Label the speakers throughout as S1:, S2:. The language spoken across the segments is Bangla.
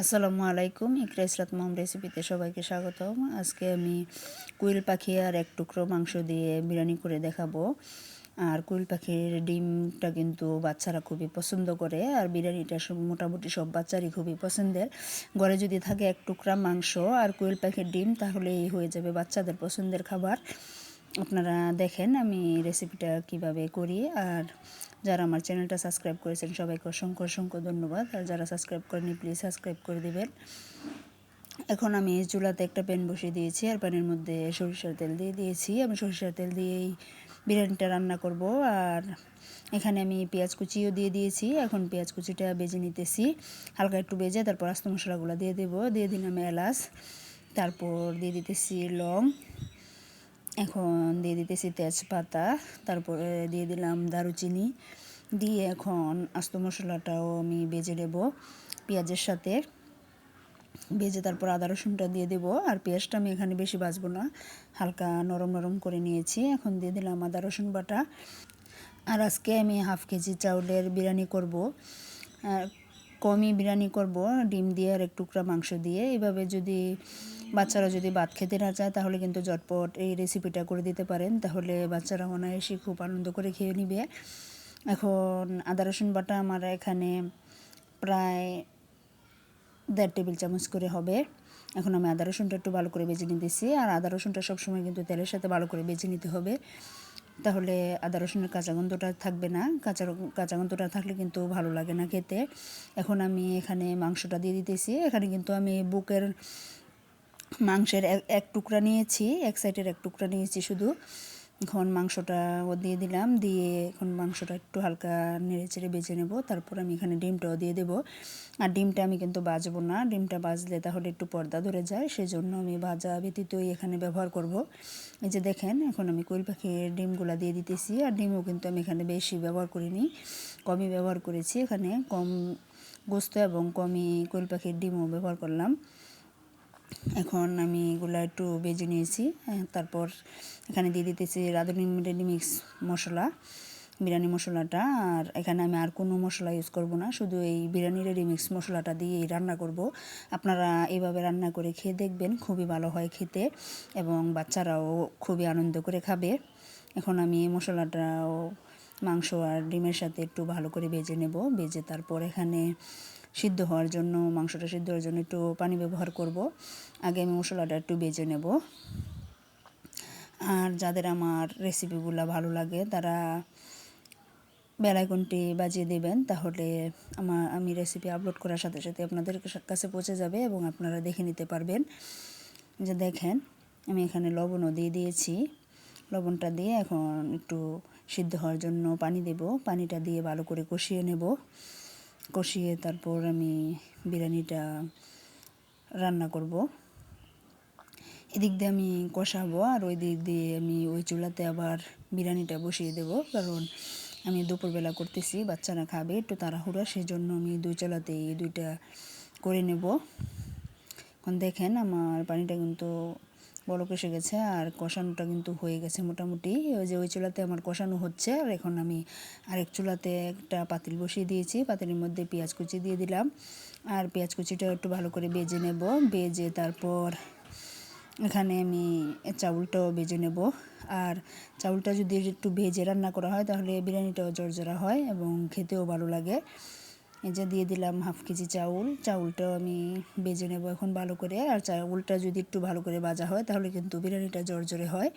S1: আসসালামু আলাইকুম, ইকরা ইসরাত মোম রেসিপিতে সবাইকে স্বাগতম। আজকে আমি কুইল পাখি আর এক টুকরো মাংস দিয়ে বিরিয়ানি করে দেখাবো। আর কুইল পাখির ডিমটা কিন্তু বাচ্চারা খুবই পছন্দ করে, আর বিরিয়ানিটা সব মোটামুটি সব বাচ্চারই খুবই পছন্দের। ঘরে যদি থাকে এক টুকরা মাংস আর কুইল পাখির ডিম, তাহলেই হয়ে যাবে বাচ্চাদের পছন্দের খাবার। আপনারা দেখেন আমি রেসিপিটা কীভাবে করি, আর যারা আমার চ্যানেলটা সাবস্ক্রাইব করেছেন, সবাইকে অসংখ্য অসংখ্য ধন্যবাদ। আর যারা সাবস্ক্রাইব করেনি প্লিজ সাবস্ক্রাইব করে দেবেন। এখন আমি চুলাতে একটা প্যান বসিয়ে দিয়েছি, আর প্যানের মধ্যে সরিষার তেল দিয়ে দিয়েছি। আমি সরিষার তেল দিয়েই বিরিয়ানিটা রান্না করব। আর এখানে আমি পেঁয়াজ কুচিও দিয়ে দিয়েছি। এখন পেঁয়াজ কুচিটা বেজে নিতেছি। হালকা একটু বেজে তারপর আস্ত মশলাগুলো দিয়ে দেবো। দিয়ে দিলাম এলাচ, তারপর দিয়ে দিতেছি লং। এখন দিয়ে দিতেছি তেজপাতা, তারপরে দিয়ে দিলাম দারুচিনি, দিয়ে এখন আস্ত মশলাটাও আমি বেজে নেব পেঁয়াজের সাথে। ভেজে তারপর আদা রসুনটা দিয়ে দেবো, আর পেঁয়াজটা আমি এখানে বেশি বাজবো না, হালকা নরম নরম করে নিয়েছি। এখন দিয়ে দিলাম আদা রসুন বাটা। আর আজকে আমি হাফ কেজি চাউলের বিরিয়ানি করব। কমই বিরিয়ানি করব, ডিম দিয়ে আর এক টুকরা মাংস দিয়ে। এভাবে যদি বাচ্চারা যদি ভাত খেতে না চায়, তাহলে কিন্তু ঝটপট এই রেসিপিটা করে দিতে পারেন। তাহলে বাচ্চারা অনায়াসে খুব আনন্দ করে খেয়ে নিবে। এখন আদা, রসুন বাটা আমার এখানে প্রায় দেড় টেবিল চামচ করে হবে। এখন আমি আদা, রসুনটা একটু ভালো করে বেজে নিতেছি। আর আদা, রসুনটা সবসময় কিন্তু তেলের সাথে ভালো করে বেজে নিতে হবে। তাহলে আদা, রসুনের কাঁচা গন্ধটা থাকবে না। কাঁচা কাঁচা গন্ধটা থাকলে কিন্তু ভালো লাগে না খেতে। এখন আমি এখানে মাংসটা দিয়ে দিতেছি। এখানে কিন্তু আমি বুকের মাংসের এক টুকরা নিয়েছি, এক সাইডের এক টুকরা নিয়েছি শুধু। এখন মাংসটা ও দিয়ে দিলাম, দিয়ে এখন মাংসটা একটু হালকা নেড়ে চেড়ে বেজে নেব, তারপর আমি এখানে ডিমটাও দিয়ে দেব। আর ডিমটা আমি কিন্তু বাজবো না, ডিমটা বাজলে তাহলে একটু পর্দা ধরে যায়, সেজন্য আমি ভাজা ব্যতীতই এখানে ব্যবহার করব। এই যে দেখেন, এখন আমি কোয়েল পাখির ডিমগুলো দিয়ে দিতেছি, আর ডিমও কিন্তু আমি এখানে বেশি ব্যবহার করিনি, কমই ব্যবহার করেছি এখানে, কম গোস্ত এবং কমই কোয়েল পাখির ডিমও ব্যবহার করলাম। এখন আমি এগুলো একটু বেজে নিয়েছি। তারপর এখানে দিয়ে দিতেছি রাধুনি রাঁধুনি রেডিমিক্স মশলা, বিরিয়ানি মশলাটা। আর এখানে আমি আর কোনো মশলা ইউজ করব না, শুধু এই বিরিয়ানি রেডি মিক্স মশলাটা দিয়েই রান্না করব। আপনারা এইভাবে রান্না করে খেয়ে দেখবেন, খুবই ভালো হয় খেতে এবং বাচ্চারাও খুবই আনন্দ করে খাবে। এখন আমি এই মশলাটাও মাংস আর ডিমের সাথে একটু ভালো করে বেজে নেব, বেজে তারপর এখানে সিদ্ধ হওয়ার জন্য, মাংসটা সিদ্ধ হওয়ার জন্য একটু পানি ব্যবহার করব। আগে আমি মশলাটা একটু বেজে নেব। আর যাদের আমার রেসিপিগুলো ভালো লাগে, তারা বেলাইকনটি বাজিয়ে দেবেন, তাহলে আমার, আমি রেসিপি আপলোড করার সাথে সাথে আপনাদের কাছে পৌঁছে যাবে এবং আপনারা দেখে নিতে পারবেন। যে দেখেন, আমি এখানে লবণও দিয়ে দিয়েছি। লবণটা দিয়ে এখন একটু সিদ্ধ হওয়ার জন্য পানি দেব। পানিটা দিয়ে ভালো করে কষিয়ে নেব। কষিয়ে তারপর আমি বিরিয়ানিটা রান্না করব। এদিক দিয়ে আমি কষাবো আর ওই দিক দিয়ে আমি ওই চুলাতে আবার বিরিয়ানিটা বসিয়ে দেব। কারণ আমি দুপুরবেলা করতেছি, বাচ্চারা খাবে, একটু তাড়াহুড়া সেই জন্য আমি দুই চুলাতে এই দুইটা করে নেব। এখন দেখেন আমার পানিটা কিন্তু বলক এসে গেছে আর কষানোটা কিন্তু হয়ে গেছে মোটামুটি। ওই যে ওই চুলাতে আমার কষানো হচ্ছে আর এখন আমি আরেক চুলাতে একটা পাতিল বসিয়ে দিয়েছি। পাতিলের মধ্যে পেঁয়াজ কুচি দিয়ে দিলাম। আর পেঁয়াজ কুচিটা একটু ভালো করে বেজে নেব। বেজে তারপর এখানে আমি চাউলটাও বেজে নেব। আর চাউলটা যদি একটু ভেজে রান্না করা হয় তাহলে বিরিয়ানিটাও জর্জরা হয় এবং খেতেও ভালো লাগে। এই যে দিয়ে দিলাম হাফ কেজি চাউল। চাউলটাও আমি বেজে নেব এখন ভালো করে। আর চাউলটা যদি একটু ভালো করে ভাজা হয়, তাহলে কিন্তু বিরিয়ানিটা জোরে হয়।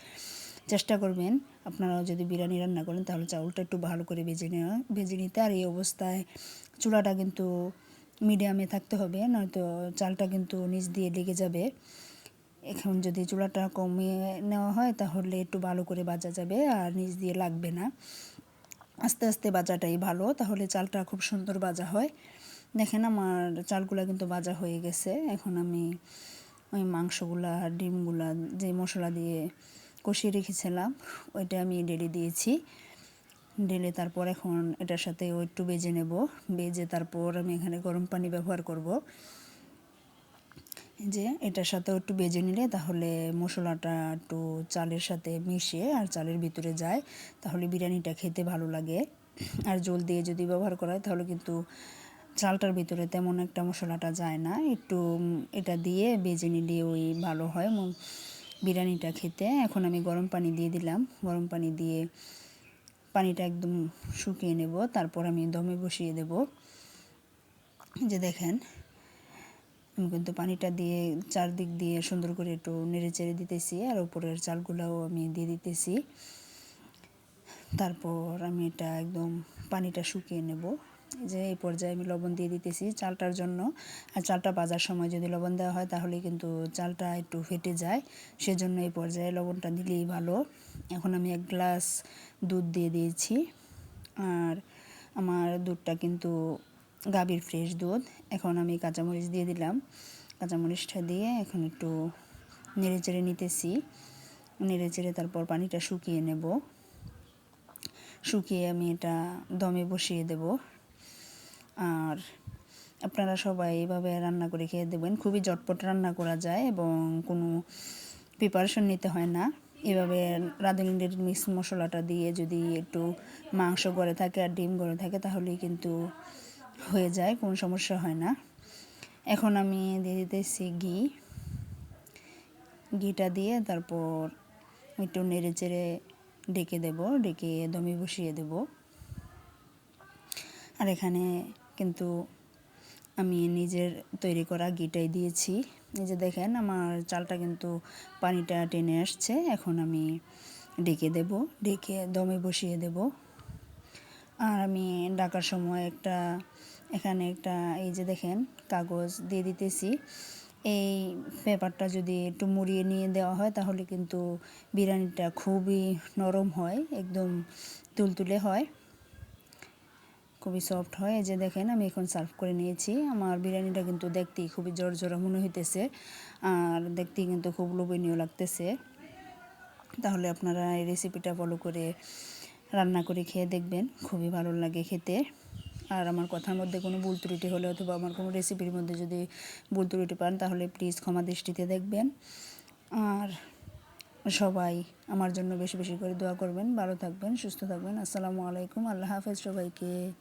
S1: চেষ্টা করবেন, আপনারাও যদি বিরিয়ানি রান্না করেন, তাহলে চাউলটা একটু ভালো করে ভেজে নেওয়া ভেজে নিতে। আর এই অবস্থায় চুলাটা কিন্তু মিডিয়ামে থাকতে হবে, নয়তো চালটা কিন্তু নিচ দিয়ে লেগে যাবে। এখন যদি চুলাটা কমিয়ে নেওয়া হয়, তাহলে একটু ভালো করে বাজা যাবে, আর নিচ দিয়ে লাগবে না। আস্তে আস্তে বাজাটাই ভালো, তাহলে চালটা খুব সুন্দর বাজা হয়। দেখেন আমার চালগুলা কিন্তু বাজা হয়ে গেছে। এখন আমি ওই মাংসগুলা আর ডিমগুলা যে মশলা দিয়ে কষিয়ে রেখেছিলাম, ওইটা আমি ডেলে দিয়েছি। ডেলে তারপর এখন এটার সাথে ওই একটু বেজে নেব। বেজে তারপর আমি এখানে গরম পানি ব্যবহার করব। যে এটার সাথেও একটু বেজে নিলে তাহলে মশলাটা একটু চালের সাথে মিশে আর চালের ভিতরে যায়, তাহলে বিরিয়ানিটা খেতে ভালো লাগে। আর জল দিয়ে যদি ব্যবহার করা হয়, তাহলে কিন্তু চালটার ভিতরে তেমন একটা মশলাটা যায় না। একটু এটা দিয়ে বেজে নিলে ওই ভালো হয় বিরিয়ানিটা খেতে। এখন আমি গরম পানি দিয়ে দিলাম। গরম পানি দিয়ে পানিটা একদম শুকিয়ে নেব। তারপর আমি দমে বসিয়ে দেব। যে দেখেন আমি কিন্তু পানিটা দিয়ে চারদিক দিয়ে সুন্দর করে একটু নেড়ে চেড়ে দিতেছি আর উপরের চালগুলোও আমি দিয়ে দিতেছি। তারপর আমি এটা একদম পানিটা শুকিয়ে নেব। যে এই পর্যায়ে আমি লবণ দিয়ে দিতেছি চালটার জন্য। আর চালটা বাজার সময় যদি লবণ দেওয়া হয় তাহলে কিন্তু চালটা একটু ফেটে যায়। সেজন্য এই পর্যায়ে লবণটা দিলেই ভালো। এখন আমি এক গ্লাস দুধ দিয়ে দিয়েছি। আর আমার দুধটা কিন্তু গাভীর ফ্রেশ দুধ। এখন আমি কাঁচামরিচ দিয়ে দিলাম। কাঁচামরিচটা দিয়ে এখন একটু নেড়ে চেড়ে নিতেছি। নেড়ে চেড়ে তারপর পানিটা শুকিয়ে নেব। শুকিয়ে আমি এটা দমে বসিয়ে দেব। আর আপনারা সবাই এইভাবে রান্না করে খেয়ে দেবেন। খুবই ঝটপট রান্না করা যায় এবং কোনো প্রিপারেশন নিতে হয় না। এভাবে রাঁধুনিদের মিক্স মশলাটা দিয়ে যদি একটু মাংস গড়ে থাকে আর ডিম গড়ে থাকে তাহলেই কিন্তু হয়ে যায়, কোনো সমস্যা হয় না। এখন আমি দিয়ে দিতেছি ঘি। ঘিটা দিয়ে তারপর একটু নেড়ে চেড়ে ডেকে দেব, ডেকে দমে বসিয়ে দেব। আর এখানে কিন্তু আমি নিজের তৈরি করা ঘিটাই দিয়েছি। এই যে দেখেন আমার চালটা কিন্তু পানিটা টেনে আসছে, এখন আমি ডেকে দেব, ডেকে দমে বসিয়ে দেব। আর আমি ডাকার সময় একটা এখানে একটা, এই যে দেখেন, কাগজ দিয়ে দিতেছি। এই পেপারটা যদি একটু মুড়িয়ে নিয়ে দেওয়া হয়, তাহলে কিন্তু বিরিয়ানিটা খুবই নরম হয়, একদম তুলতুলে হয়। খুবই সফট হয়। এই যে দেখেন, আমি এখন সার্ভ করে নিয়েছি। আমার বিরিয়ানিটা কিন্তু দেখতেই খুবই জোরজোরা মনে হইতেছে। আর দেখতেই কিন্তু খুব লোভনীয় লাগতেছে। তাহলে আপনারা এই রেসিপিটা ফলো করে রান্না করে খেয়ে দেখবেন। খুবই ভালো লাগে খেতে। আর আমার কথার মধ্যে কোনো ভুল ত্রুটি হলে অথবা আমার কোনো রেসিপির মধ্যে যদি ভুল ত্রুটি পান, তাহলে প্লিজ ক্ষমা দৃষ্টিতে দেখবেন। আর সবাই আমার জন্য বেশি বেশি করে দোয়া করবেন। ভালো থাকবেন, সুস্থ থাকবেন। আসসালামু আলাইকুম। আল্লাহ হাফেজ সবাইকে।